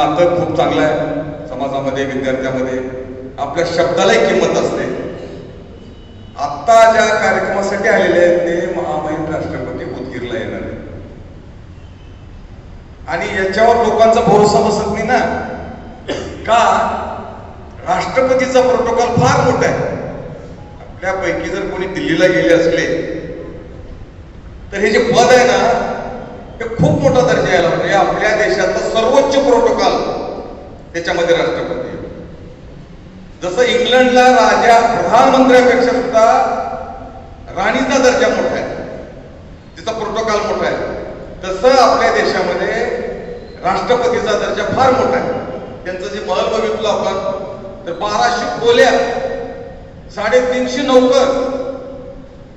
नातं खूप चांगलं आहे. समाजामध्ये विद्यार्थ्यामध्ये. आपल्या शब्दालाही किंमत असते. आत्ता ज्या कार्यक्रमासाठी आलेले आहेत ते महामहिम राष्ट्रपती उदगीरला येणार आहे आणि याच्यावर लोकांचा भरोसा बसत नाही ना. का? राष्ट्रपतीचा प्रोटोकॉल फार मोठा आहे. आपल्यापैकी जर कोणी दिल्लीला गेले असले तर हे जे पद आहे ना खूप मोठा दर्जा यायला म्हणजे आपल्या देशाचा सर्वोच्च प्रोटोकॉल त्याच्यामध्ये राष्ट्रपती जसं इंग्लंडला राजा प्रधानमंत्र्यापेक्षा सुद्धा राणीचा दर्जा मोठा आहे. तिचा प्रोटोकॉल मोठा आहे. तसं आपल्या देशामध्ये राष्ट्रपतीचा दर्जा फार मोठा आहे. त्यांचं जे महल बघितलं आपण तर बाराशे खोल्या साडेतीनशे नौकर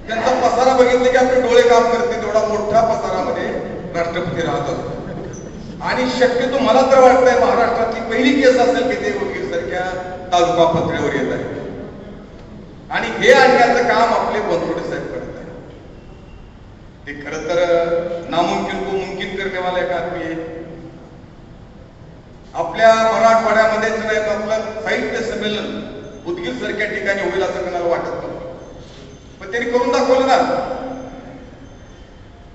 त्यांचा पसारा बघितलं की आपले डोळे काम करते तेवढा मोठा पसारामध्ये राष्ट्रपती राहतात. आणि शक्यतो मला तर वाटतंय महाराष्ट्रातली पहिली केस असेल की ते उदगीर सारख्या तालुका पातळीवर येत आहे आणि हे आणण्याचं काम आपले बनसोडे साहेब करत आहे ते खर तर नामुमकिन को मुमकिन करने वाला एक आदमी आहे आपल्या मराठवाड्यामध्येच नाही तर आपलं साहित्य संमेलन उदगीर सारख्या ठिकाणी होईल असं कोणाला वाटत नव्हतं पण त्यांनी करून दाखवलं ना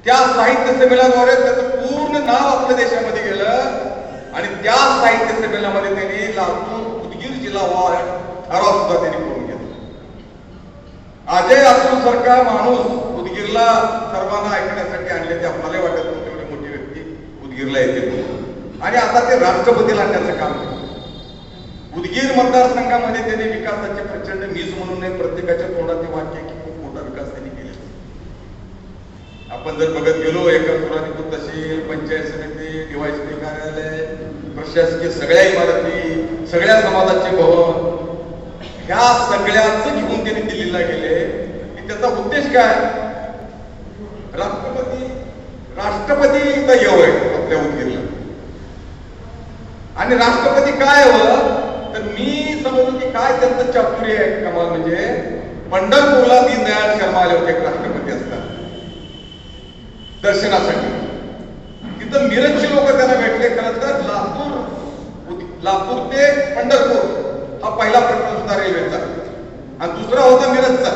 त्या साहित्य संमेलनाद्वारे त्याचं पूर्ण नाव आपल्या देशामध्ये गेलं. आणि त्या साहित्य संमेलनामध्ये त्यांनी लातूर उदगीर जिल्हा वा ठराव सुद्धा त्यांनी करून घेतला. अजय अतुल सारखा माणूस उदगीरला सर्वांना ऐकण्यासाठी आणले ते आपल्याला वाटत नव्हते एवढी मोठी व्यक्ती उदगीरला येते आणि आता ते राष्ट्रपतीला आणण्याचं काम करतात उदगीर मतदारसंघामध्ये त्यांनी विकासाचे प्रचंड मीज म्हणून नाही प्रत्येकाच्या तोंडात ते वाक्य की खूप मोठा विकास त्यांनी केलेला आपण जर बघत गेलो एका पुराणीपूर तशी पंचायत समिती डीवायसपी कार्यालय प्रशासकीय सगळ्या इमारती सगळ्या समाजाचे भवन ह्या सगळ्याच घेऊन त्यांनी दिल्लीला गेले. की त्याचा उद्देश काय? राष्ट्रपती राष्ट्रपती इथं येवय आहे आपल्या उदगीरला. आणि राष्ट्रपती काय हवं? तर मी समजतो की काय त्यांचं चातुर्य आहे कमाल. म्हणजे पंढरपूरला दीनदयाळ शर्मा आले होते राष्ट्रपती. दर्शनासाठी. तिथं मिरजचे लोक त्यांना भेटले खरं तर लातूर लातूर ते पंढरपूर हा पहिला प्रकल्प होता रेल्वेचा. आणि दुसरा होता मिरजचा.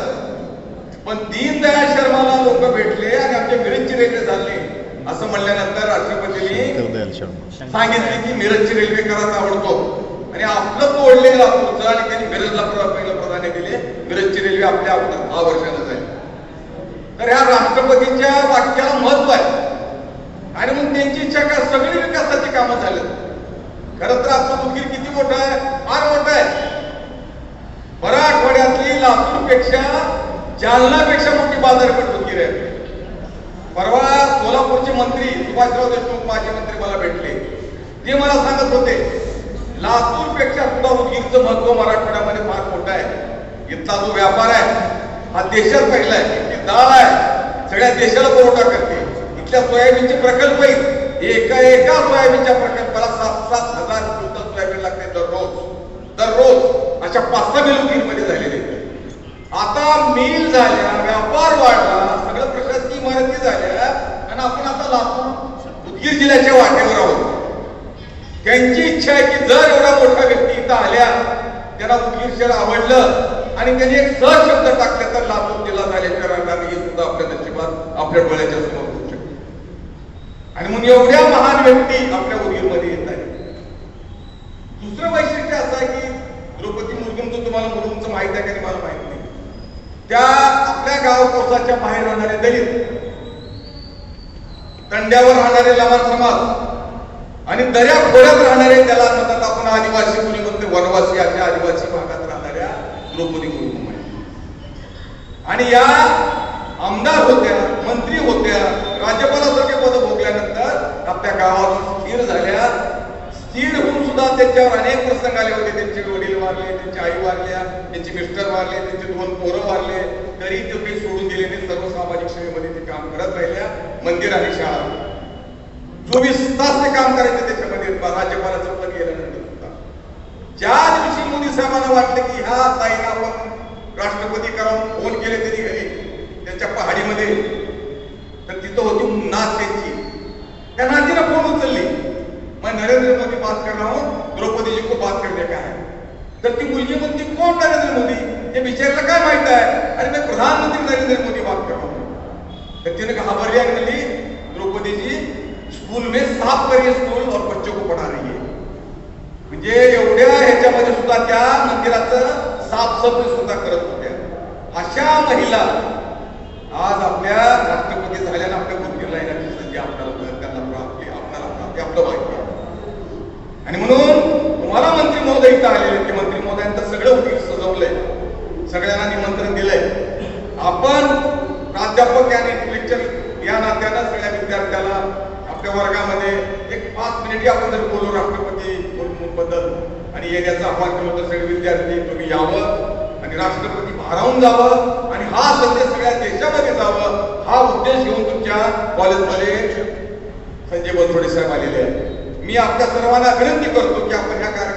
पण दीनदयाळ शर्माला लोक भेटले आणि आमच्या मिरजची रेल्वे झाली असं म्हणल्यानंतर राष्ट्रपतींनी सांगितले की मिरजची रेल्वे करायचा आवडतो. आणि आपलं तोडले लातूरचं आणि त्यांनी मिरजला पहिलं प्राधान्य दिले. मिरजची रेल्वे आपल्या दहा वर्षानं जाईल तर ह्या राष्ट्रपतीच्या वाक्याला महत्त्व आहे. आणि मग त्यांची इच्छा काय सगळी विकासाची कामं झालेत? खरं तर आपलं उकीर किती मोठं आहे? फार मोठा आहे. मराठवाड्यातली लातूरपेक्षा जालनापेक्षा मोठी बाजारपेठ उकीर आहे. परवा सोलापूरचे मंत्री सुभाषराव देशमुख माजी मंत्री मला भेटले. ते मला सांगत होते लातूरपेक्षा सुद्धा उदगीरचं महत्त्व मराठवाड्यामध्ये फार मोठं आहे. इथला जो व्यापार आहे हा देशात पहिला आहे. डाळ आहे. सगळ्या देशाला पुरवठा करते. इथल्या सोयाबीनचे प्रकल्प आहेत. एका एका सोयाबीनच्या प्रकल्पाला सात सात हजार क्विंटल सोयाबीन लागते दररोज. दररोज. अशा पाच सहा मिलमध्ये झालेले आता मिल झाल्या व्यापार वाढला सगळं प्रशासकीय इमारती झाल्या आणि आपण आता लातूर उदगीर जिल्ह्याच्या वाटेवर आहोत. त्यांची इच्छा आहे की जर एवढा मोठा व्यक्ती इथं आल्या त्यांना उदगीर शहर आवडलं आणि त्यांनी एक सहज शब्द टाकले तर लातूर जिल्हा झाले राहणार हे सुद्धा आपल्या नशिबात आपल्या डोळ्याच्या समोर होऊ शकते. आणि म्हणून एवढ्या महान व्यक्ती आपल्या उदगीरमध्ये येत आहेत. दुसरं वैशिष्ट्य असं आहे की द्रौपदी मुर्गमचं तुम्हाला मुरुमचं माहीत आहे का मला माहीत नाही. त्या आपल्या गाव कोसाच्या बाहेर राहणारे दलित तंड्यावर राहणारे लमान समाज आणि दर्या खोऱ्यात राहणारे त्याला म्हणतात आपण आदिवासी मुली म्हणते वनवासी अशा आदिवासी भागात राहणाऱ्या द्रौपदी मुर्गुम आणि या आमदार होत्या मंत्री होत्या राज्यपालासारखे पद भोगल्यानंतर आपल्या गावातून स्थिर झाल्या स्थिर होऊन सुद्धा त्यांच्यावर अनेक प्रसंग आले होते. त्यांचे वडील वारले त्यांची आई वारल्या त्यांचे मिस्टर वारले त्यांचे दोन पोरं वारले. तरी ते काही सोडून दिले नाही सर्व सामाजिक सेवेमध्ये ते काम करत राहिल्या. मंदिर आणि शाळा. चोवीस तास ते काम करायचे त्याच्यामध्ये. राज्यपालाचं पद गेल्यानंतर सुद्धा. ज्या दिवशी मोदी साहेबांना वाटलं की ह्या ताईला आपण राष्ट्रपती करून फोन केले त्यांनी घरी त्यांच्या पहाडीमध्ये. तर तिथं होती नाच त्यांची त्या नातीनं फोन उचलली? मैं नरेंद्र मोदी बात कर रहा हूं द्रौपदी जी को बात करने का है तर ती मुलगी म्हणते कोण नरेंद्र मोदी? हे विचारायला काय माहीत आहे? आणि मी प्रधानमंत्री नरेंद्र मोदी बात कर रहा तर तिने घाबरली आणि म्हणली द्रौपदी जी स्कूल में साफ करिए स्कूल और बच्चों को पढ़ा रही है. म्हणजे एवढ्या ह्याच्यामध्ये सुद्धा त्या मंदिराचं साफसफाई सुद्धा करत होत्या. अशा महिला आज आपल्या राष्ट्रपती झाल्यानं आपल्या बुद्धीला येण्याची संधी आपल्याला त्यांना प्राप्ती आपल्याला प्राप्ती आपलं भाग्य आहे. आणि म्हणून तुम्हाला मंत्री महोदय इथं आलेले की मंत्री महोदयांचं सगळं उद्योग सजवलंय. सगळ्यांना निमंत्रण दिलंय. आपण प्राध्यापक आणि लेक्चर या नात्यानं सगळ्या विद्यार्थ्याला आपल्या वर्गामध्ये एक पाच मिनिटे आपण जर बोलू राष्ट्रपती बद्दल आणि येण्याचं आव्हान केलं तर सगळे विद्यार्थी तुम्ही यावं आणि राष्ट्रपती भारावून जावं आणि हा संदेश सगळ्या देशामध्ये जावं हा उद्देश घेऊन तुमच्या कॉलेजमध्ये संजय बनसोडे साहेब आलेले आहेत. मी आपल्या सर्वांना विनंती करतो की आपण ह्या कार्य